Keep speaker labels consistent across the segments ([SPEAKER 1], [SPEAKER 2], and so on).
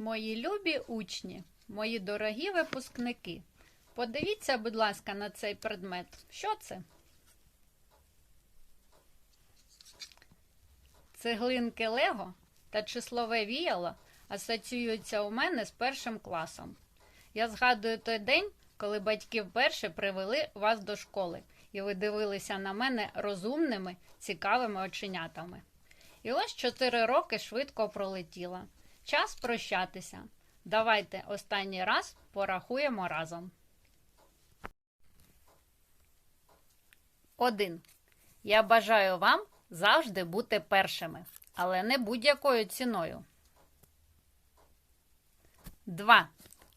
[SPEAKER 1] Мої любі учні, мої дорогі випускники, подивіться, будь ласка, на цей предмет. Що це? Цеглинки Лего та числове віяло асоціюються у мене з першим класом. Я згадую той день, коли батьки вперше привели вас до школи, і ви дивилися на мене розумними, цікавими оченятами. І ось чотири роки швидко пролетіло. Час прощатися. Давайте останній раз порахуємо разом. 1. Я бажаю вам завжди бути першими, але не будь-якою ціною. 2.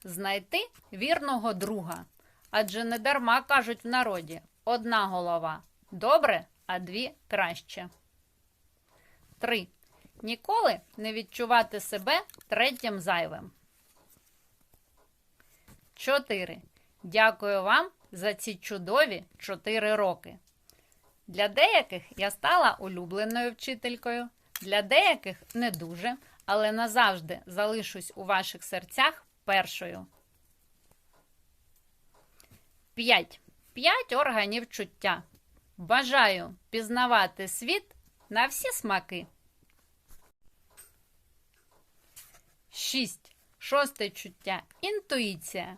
[SPEAKER 1] Знайти вірного друга. Адже не дарма кажуть в народі одна голова добре, а дві краще. 3. Ніколи не відчувати себе третім зайвим. 4. Дякую вам за ці чудові 4 роки. Для деяких я стала улюбленою вчителькою, для деяких не дуже, але назавжди залишусь у ваших серцях першою. 5. 5 органів чуття. Бажаю пізнавати світ на всі смаки. 6. Шосте чуття. Інтуїція.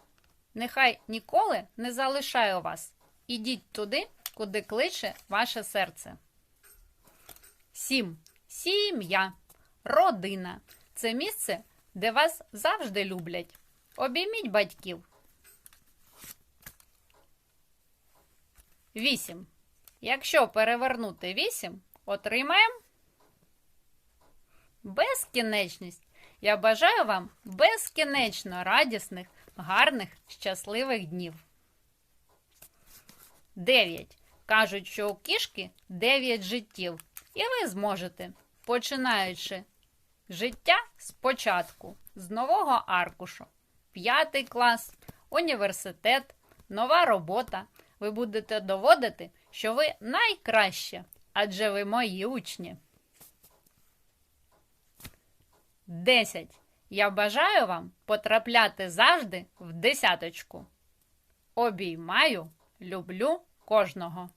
[SPEAKER 1] Нехай ніколи не залишаю вас. Ідіть туди, куди кличе ваше серце. 7. Сім'я. Родина. Це місце, де вас завжди люблять. Обійміть батьків. 8. Якщо перевернути 8, отримаємо безкінечність. Я бажаю вам безкінечно радісних, гарних, щасливих днів. 9. Кажуть, що у кішки 9 життів, і ви зможете, починаючи життя спочатку, з нового аркушу, п'ятий клас, університет, нова робота. Ви будете доводити, що ви найкраще, адже ви мої учні. 10. Я бажаю вам потрапляти завжди в десяточку. Обіймаю, люблю кожного.